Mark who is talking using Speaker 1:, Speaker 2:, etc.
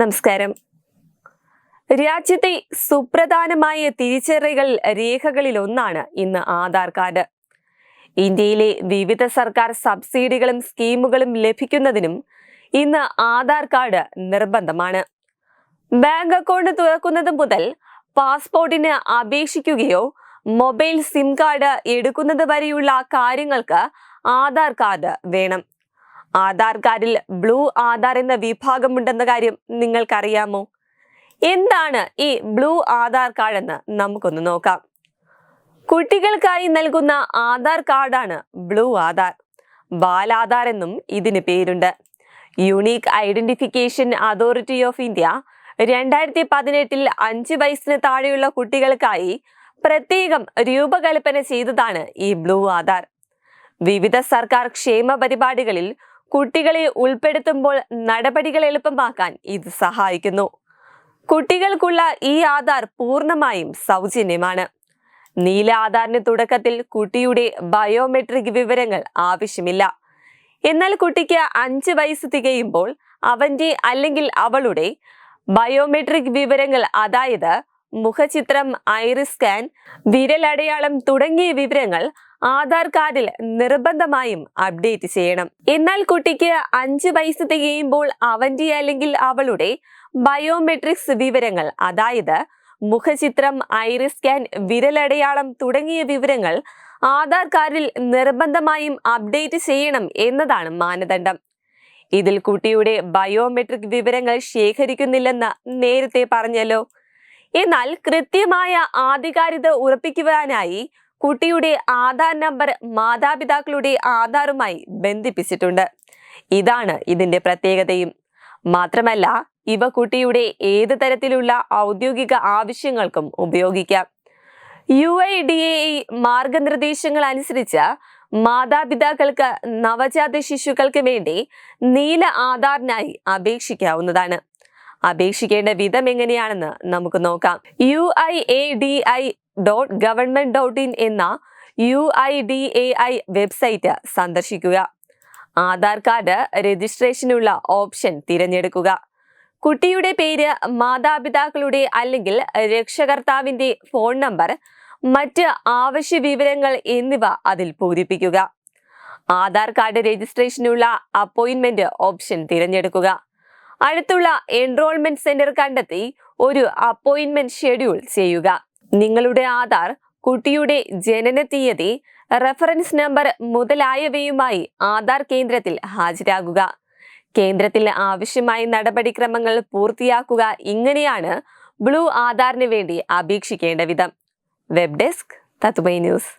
Speaker 1: നമസ്കാരം. രാജ്യത്തെ സുപ്രധാനമായ തിരിച്ചറികൾ രേഖകളിൽ ഒന്നാണ് ഇന്ന് ആധാർ കാർഡ്. ഇന്ത്യയിലെ വിവിധ സർക്കാർ സബ്സിഡികളും സ്കീമുകളും ലഭിക്കുന്നതിനും ഇന്ന് ആധാർ കാർഡ് നിർബന്ധമാണ്. ബാങ്ക് അക്കൗണ്ട് തുറക്കുന്നത് മുതൽ പാസ്പോർട്ടിന് അപേക്ഷിക്കുകയോ മൊബൈൽ സിം കാർഡ് എടുക്കുന്നത് വരെയുള്ള കാര്യങ്ങൾക്ക് ആധാർ കാർഡ് വേണം. ആധാർ കാർഡിൽ ബ്ലൂ ആധാർ എന്ന വിഭാഗമുണ്ടെന്ന കാര്യം നിങ്ങൾക്കറിയാമോ? എന്താണ് ഈ ബ്ലൂ ആധാർ കാർഡ് എന്ന് നമുക്കൊന്ന് നോക്കാം. കുട്ടികൾക്കായി നൽകുന്ന ആധാർ കാർഡാണ് ബ്ലൂ ആധാർ. ബാലാധാർ എന്നും ഇതിന് പേരുണ്ട്. Unique identification authority of India രണ്ടായിരത്തി പതിനെട്ടിൽ അഞ്ച് വയസ്സിന് താഴെയുള്ള കുട്ടികൾക്കായി പ്രത്യേകം രൂപകൽപ്പന ചെയ്തതാണ് ഈ ബ്ലൂ ആധാർ. വിവിധ സർക്കാർ ക്ഷേമ പരിപാടികളിൽ കുട്ടികളെ ഉൾപ്പെടുത്തുമ്പോൾ നടപടികൾ എളുപ്പമാക്കാൻ ഇത് സഹായിക്കുന്നു. കുട്ടികൾക്കുള്ള ഈ ആധാർ പൂർണമായും സൗജന്യമാണ്. നീല ആധാറിന് തുടക്കത്തിൽ കുട്ടിയുടെ ബയോമെട്രിക് വിവരങ്ങൾ ആവശ്യമില്ല. എന്നാൽ കുട്ടിക്ക് അഞ്ച് വയസ്സ് തികയുമ്പോൾ അവന്റെ അല്ലെങ്കിൽ അവളുടെ ബയോമെട്രിക് വിവരങ്ങൾ അതായത് മുഖചിത്രം ഐറിസ് സ്കാൻ വിരലടയാളം തുടങ്ങിയ വിവരങ്ങൾ ആധാർ കാർഡിൽ നിർബന്ധമായും അപ്ഡേറ്റ് ചെയ്യണം. എന്നാൽ കുട്ടിക്ക് അഞ്ച് വയസ്സ് തികയുമ്പോൾ അവന്റെ അല്ലെങ്കിൽ അവളുടെ ബയോമെട്രിക്സ് വിവരങ്ങൾ അതായത് മുഖചിത്രം ഐറിസ് സ്കാൻ വിരലടയാളം തുടങ്ങിയ വിവരങ്ങൾ ആധാർ കാർഡിൽ നിർബന്ധമായും അപ്ഡേറ്റ് ചെയ്യണം എന്നതാണ് മാനദണ്ഡം. ഇതിൽ കുട്ടിയുടെ ബയോമെട്രിക് വിവരങ്ങൾ ശേഖരിക്കുന്നില്ലെന്ന് നേരത്തെ പറഞ്ഞല്ലോ. എന്നാൽ കൃത്യമായ ആധികാരികത ഉറപ്പിക്കുവാനായി കുട്ടിയുടെ ആധാർ നമ്പർ മാതാപിതാക്കളുടെ ആധാറുമായി ബന്ധിപ്പിച്ചിട്ടുണ്ട്. ഇതാണ് ഇതിന്റെ പ്രത്യേകതയും. മാത്രമല്ല ഇവ കുട്ടിയുടെ ഏത് തരത്തിലുള്ള ഔദ്യോഗിക ആവശ്യങ്ങൾക്കും ഉപയോഗിക്കാം. യു ഐ ഡി എ മാർഗനിർദ്ദേശങ്ങൾ അനുസരിച്ച് മാതാപിതാക്കൾക്ക് നവജാത ശിശുക്കൾക്ക് വേണ്ടി നീല ആധാറിനായി അപേക്ഷിക്കാവുന്നതാണ്. അപേക്ഷിക്കേണ്ട വിധം എങ്ങനെയാണെന്ന് നമുക്ക് നോക്കാം. U I D A I dot government dot in എന്ന U I D A I website സന്ദർശിക്കുക. ആധാർ കാർഡ് രജിസ്ട്രേഷനുള്ള ഓപ്ഷൻ തിരഞ്ഞെടുക്കുക. കുട്ടിയുടെ പേര് മാതാപിതാക്കളുടെ അല്ലെങ്കിൽ രക്ഷകർത്താവിന്റെ ഫോൺ നമ്പർ മറ്റ് ആവശ്യ വിവരങ്ങൾ എന്നിവ അതിൽ പൂരിപ്പിക്കുക. ആധാർ കാർഡ് രജിസ്ട്രേഷനുള്ള അപ്പോയിന്റ്മെന്റ് ഓപ്ഷൻ തിരഞ്ഞെടുക്കുക. അടുത്തുള്ള എൻറോൾമെന്റ് സെന്റർ കണ്ടെത്തി ഒരു അപ്പോയിന്റ്മെന്റ് ഷെഡ്യൂൾ ചെയ്യുക. നിങ്ങളുടെ ആധാർ കുട്ടിയുടെ ജനന തീയതി റെഫറൻസ് നമ്പർ മുതലായവയുമായി ആധാർ കേന്ദ്രത്തിൽ ഹാജരാകുക. കേന്ദ്രത്തിൽ ആവശ്യമായ നടപടിക്രമങ്ങൾ പൂർത്തിയാക്കുക ഇങ്ങനെയാണ് ബ്ലൂ ആധാറിന് വേണ്ടി അപേക്ഷിക്കേണ്ട വിധം. വെബ് ഡെസ്ക് തത്വ ന്യൂസ്